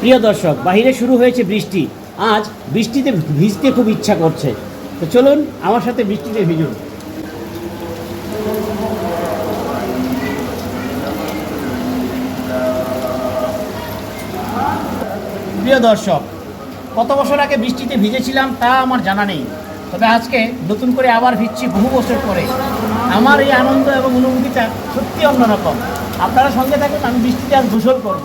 প্রিয় দর্শক, বাহিরে শুরু হয়েছে বৃষ্টি। আজ বৃষ্টিতে ভিজতে খুব ইচ্ছা করছে। তো চলুন আমার সাথে বৃষ্টিতে ভিজুন। প্রিয় দর্শক, কত বছর আগে বৃষ্টিতে ভিজেছিলাম তা আমার জানা নেই। তবে আজকে নতুন করে আবার ভিজছি বহু বছর পরে। আমার এই আনন্দ এবং অনুভূতিটা সত্যি অন্যরকম। আপনারা সঙ্গে থাকুন, আমি বৃষ্টিতে আজ গোসল করব।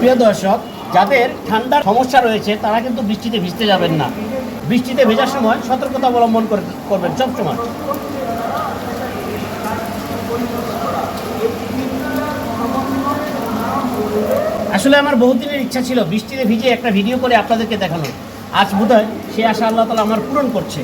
প্রিয় দর্শক, যাদের ঠান্ডার সমস্যা রয়েছে, তারা কিন্তু বৃষ্টিতে ভিজতে যাবেন না। বৃষ্টিতে ভেজার সময় সতর্কতা অবলম্বন করে করবেন সবসময় আসলে আমার বহুদিনের ইচ্ছা ছিল বৃষ্টিতে ভিজে একটা ভিডিও করে আপনাদেরকে দেখানো আজ বোধ হয় সে আশা আল্লাহ তালা আমার পূরণ করছে।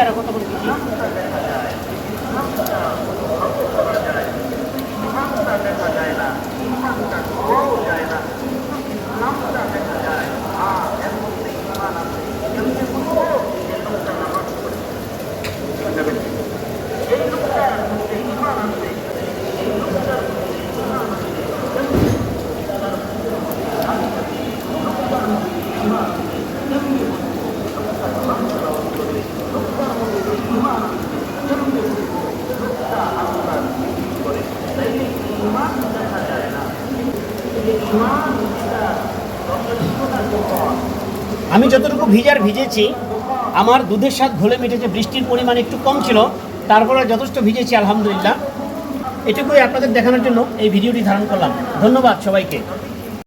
আর কত করে ভিজি আমি যতটুকু ভিজার ভিজেছি, আমার দুধের স্বাদ ঘোলে মিটেছে বৃষ্টির পরিমাণ একটু কম ছিল, তারপরে যথেষ্ট ভিজেছি, আলহামদুলিল্লাহ। এটুকুই আপনাদের দেখানোর জন্য এই ভিডিওটি ধারণ করলাম। ধন্যবাদ সবাইকে।